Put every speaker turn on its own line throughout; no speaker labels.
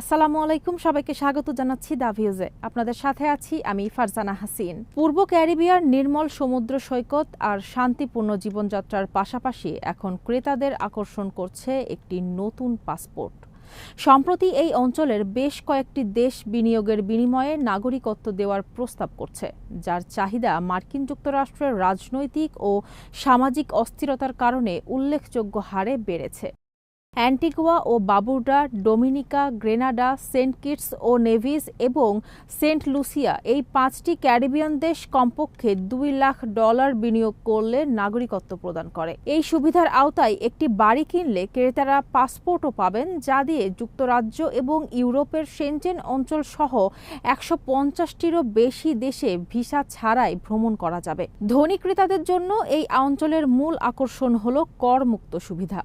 আসসালামু আলাইকুম, সবাইকে স্বাগত জানাচ্ছি দা ভিউজে। আপনাদের সাথে আছি আমি ফারজানা হাসিন। পূর্ব ক্যারিবিয়ার নির্মল সমুদ্র সৈকত আর শান্তিপূর্ণ জীবনযাত্রার পাশাপাশি এখন ক্রেতাদের আকর্ষণ করছে একটি নতুন পাসপোর্ট। সম্প্রতি এই অঞ্চলের বেশ কয়েকটি দেশ বিনিয়োগের বিনিময়ে নাগরিকত্ব দেওয়ার প্রস্তাব করছে, যার চাহিদা মার্কিন যুক্তরাষ্ট্রের রাজনৈতিক ও সামাজিক অস্থিরতার কারণে উল্লেখযোগ্য হারে বেড়েছে। অ্যান্টিগুয়া ও Barbuda, Dominica, Grenada, Saint Kitts ও নেভিস এবং সেন্ট লুসিয়া এই পাঁচটি ক্যারিবিয়ান দেশ কমপক্ষে দুই লাখ ডলার বিনিয়োগ করলে নাগরিকত্ব প্রদান করে। এই সুবিধার আওতায় একটি বাড়ি কিনলে ক্রেতারা পাসপোর্টও পাবেন, যা দিয়ে যুক্তরাজ্য এবং ইউরোপের সেনচেন অঞ্চল সহ একশো পঞ্চাশটিরও বেশি দেশে ভিসা ছাড়াই ভ্রমণ করা যাবে। ধনী ক্রেতাদের জন্য এই অঞ্চলের মূল আকর্ষণ হল করমুক্ত সুবিধা।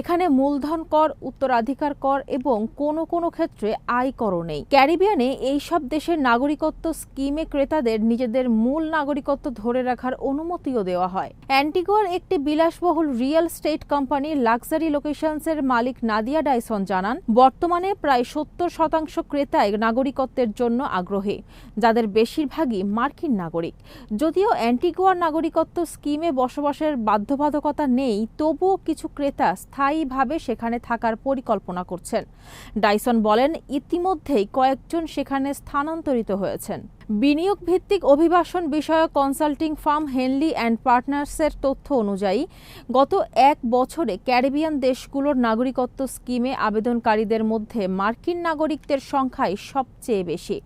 এখানে মূলধন কর, উত্তরাধিকার কর এবং কোনো কোনো ক্ষেত্রে আয় করও নেই। ক্যারিবিয়ানে এইসব দেশের নাগরিকত্ব স্কিমে ক্রেতাদের নিজেদের মূল নাগরিকত্ব ধরে রাখার অনুমতিও দেওয়া হয়। অ্যান্টিগোয়ার একটি বিলাসবহুল রিয়েল স্টেট কোম্পানি লাক্সারি লোকেশনসের মালিক নাদিয়া ডাইসন জানান, বর্তমানে প্রায় সত্তর শতাংশ ক্রেতাই নাগরিকত্বের জন্য আগ্রহী, যাদের বেশিরভাগই মার্কিন নাগরিক। যদিও অ্যান্টিগোয়ার নাগরিকত্ব স্কিমে বসবাসের বাধ্যবাধকতা নেই, তবুও কিছু ক্রেতা স্থায়ীভাবে সেখানে থাকার পরিকল্পনা করছেন। ডাইসন বলেন, ইতিমধ্যেই কয়েকজন সেখানে স্থানান্তরিত হয়েছেন। বিনিয়োগ ভিত্তিক অভিবাসন বিষয়ক কনসাল্টিং ফার্ম হেনলি অ্যান্ড পার্টনার্সের তথ্য অনুযায়ী, গত এক বছরে ক্যারিবিয়ান দেশগুলোর নাগরিকত্ব স্কিমে আবেদনকারীদের মধ্যে মার্কিন নাগরিকদের সংখ্যাই সবচেয়ে বেশি।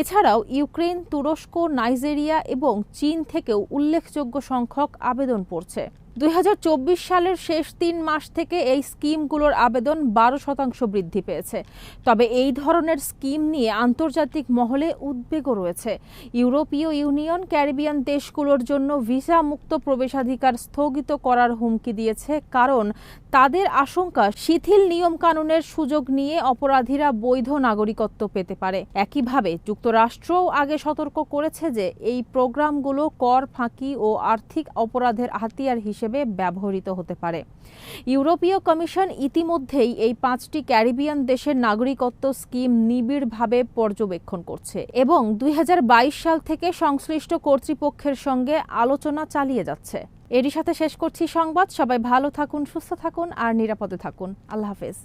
এছাড়াও ইউক্রেন তুরস্ক, নাইজেরিয়া এবং চীন থেকেও উল্লেখযোগ্য সংখ্যক আবেদন পড়ছে। দুই হাজার চব্বিশ সালের শেষ তিন মাস থেকে এই স্কিমগুলোর আবেদন বারো শতাংশ বৃদ্ধি পেয়েছে। তবে এই ধরনের স্কিম নিয়ে আন্তর্জাতিক মহলে উদ্বেগও রয়েছে। ইউরোপীয় ইউনিয়ন, ক্যারিবিয়ান দেশগুলোর জন্য ভিসা মুক্ত প্রবেশাধিকার স্থগিত করার হুমকি দিয়েছে কারণ তাদের আশঙ্কা শিথিল নিয়মকানুনের সুযোগ নিয়ে অপরাধীরা বৈধ নাগরিকত্ব পেতে পারে। একইভাবে যুক্তরাষ্ট্রও আগে সতর্ক করেছে যে এই প্রোগ্রামগুলো কর, ফাঁকি ও আর্থিক অপরাধের হাতিয়ার হিসেবে ব্যবহৃত হতে পারে। ইউরোপীয় কমিশন ইতিমধ্যেই এই পাঁচটি ক্যারিবিয়ান দেশের নাগরিকত্ব স্কিম নিবিড়ভাবে পর্যবেক্ষণ করছে এবং দুই হাজার বাইশ সাল থেকে সংশ্লিষ্ট কর্তৃপক্ষের সঙ্গে আলোচনা চালিয়ে যাচ্ছে। এরই সাথে শেষ করছি সংবাদ। সবাই ভালো থাকুন, সুস্থ থাকুন আর নিরাপদে থাকুন। আল্লাহ হাফেজ।